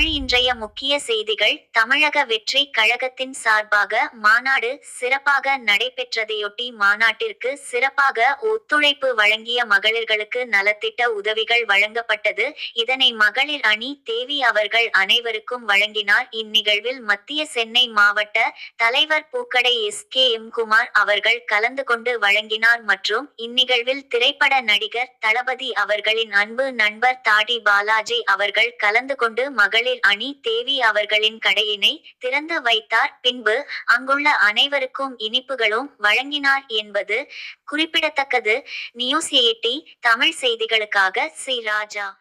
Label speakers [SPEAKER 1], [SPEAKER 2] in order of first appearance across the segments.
[SPEAKER 1] தமிழ் இன்றைய முக்கிய செய்திகள். தமிழக வெற்றி கழகத்தின் சார்பாக மாநாடு சிறப்பாக நடைபெற்றதையொட்டி மாநாட்டிற்கு சிறப்பாக ஒத்துழைப்பு வழங்கிய மகளிர்களுக்கு நலத்திட்ட உதவிகள் வழங்கப்பட்டது. இதனை மகளிர் அணி தேவி அவர்கள் அனைவருக்கும் வழங்கினார். இந்நிகழ்வில் மத்திய சென்னை மாவட்ட தலைவர் Pookadai S K M Kumar அவர்கள் கலந்து கொண்டு வழங்கினார் மற்றும் இந்நிகழ்வில் திரைப்பட நடிகர் தளபதி அவர்களின் அன்பு நண்பர் தாடி பாலாஜி அவர்கள் கலந்து கொண்டு மகளிர் அணி தேவி அவர்களின் கடையினை திறந்து வைத்தார். பின்பு அங்குள்ள அனைவருக்கும் இனிப்புகளும் வழங்கினார் என்பது குறிப்பிடத்தக்கது. நியூஸ் எயிட்டி தமிழ் செய்திகளுக்காக சி ராஜா.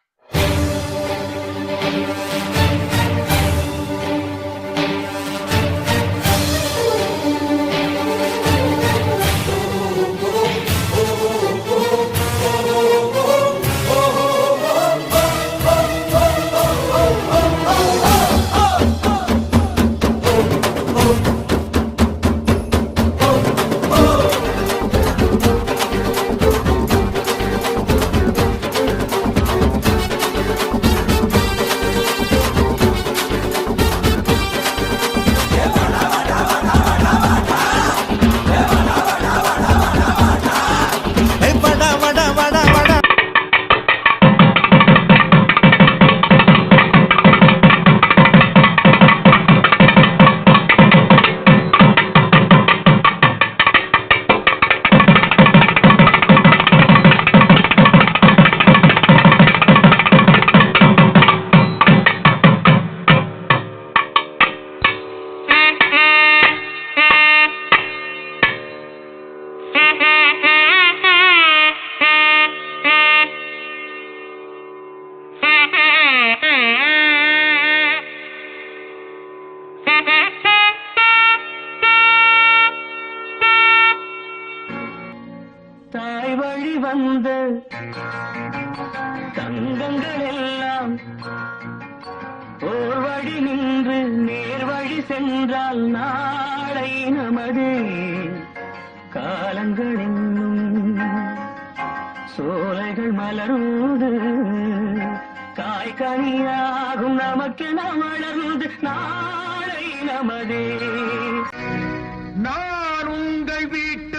[SPEAKER 2] தாய் வந்த தங்கங்கள் எல்லாம் ஓர் வழி நின்று நேர் வழி சென்றால் நாளை நமது காலங்கள் என்னும் சோலைகள் மலர்ந்து காய்கனியாகும் நமக்கென வளர்ந்து நாளை நமதே. நான் உங்கள் வீட்டு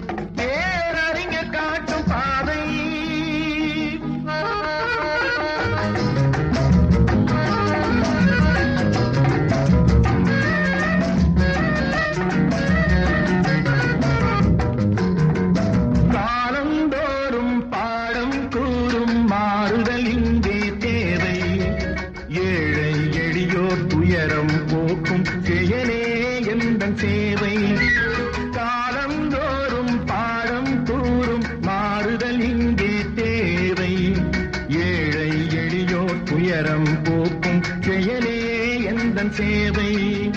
[SPEAKER 2] துயரம் போக்கும் செயலே எந்த சேவை?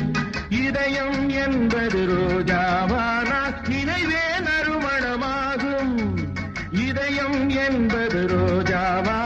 [SPEAKER 2] இதயம் என்பது ரோஜாவானால் நினைவே நறுமணமாகும். இதயம் என்பது ரோஜாவா?